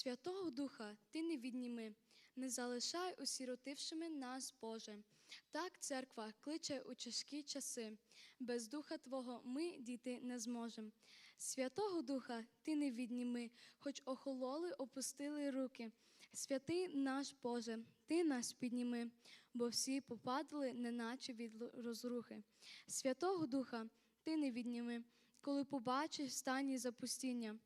Святого Духа Ти не відніми, не залишай осіротившими нас, Боже. Так церква кличе у тяжкі часи. Без Духа Твого ми дійти не зможем. Святого Духа Ти не відніми, хоч охололи, опустили руки. Святий наш Боже, Ти нас підніми, бо всі попадали, неначе від розрухи. Святого Духа Ти не відніми, коли побачиш стані запустіння.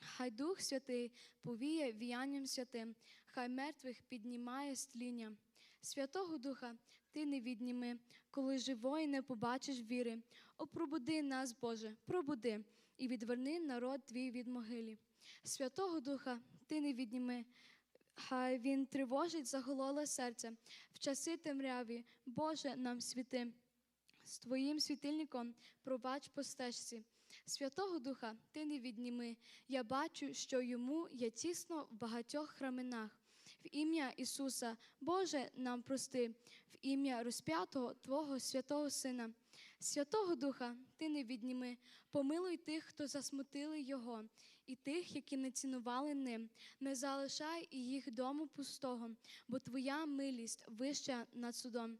Хай Дух Святий повіє віянням святим, хай мертвих піднімає з тління. Святого Духа ти не відніми, коли живої не побачиш віри. О, пробуди нас, Боже, пробуди, і відверни народ твій від могилі. Святого Духа ти не відніми, хай він тривожить загололе серце. В часи темряві, Боже, нам світи. З Твоїм світильником пробач по стежці. Святого Духа ти не відніми. Я бачу, що йому є тісно в багатьох храминах. В ім'я Ісуса, Боже, нам прости, в ім'я розп'ятого Твого святого Сина. Святого Духа, ти не відніми, помилуй тих, хто засмутили Його, і тих, які не цінували ним. Не залишай і їх дому пустого, бо Твоя милість вища над судом.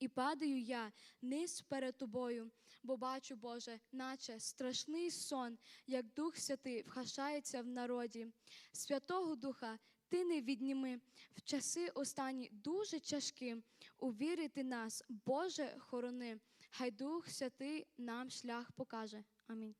І падаю я низ перед тобою, бо бачу, Боже, наче страшний сон, як Дух Святий вхашається в народі. Святого Духа ти не відніми в часи останні дуже тяжкі. Увірити нас, Боже, хорони, хай Дух Святий нам шлях покаже. Амінь.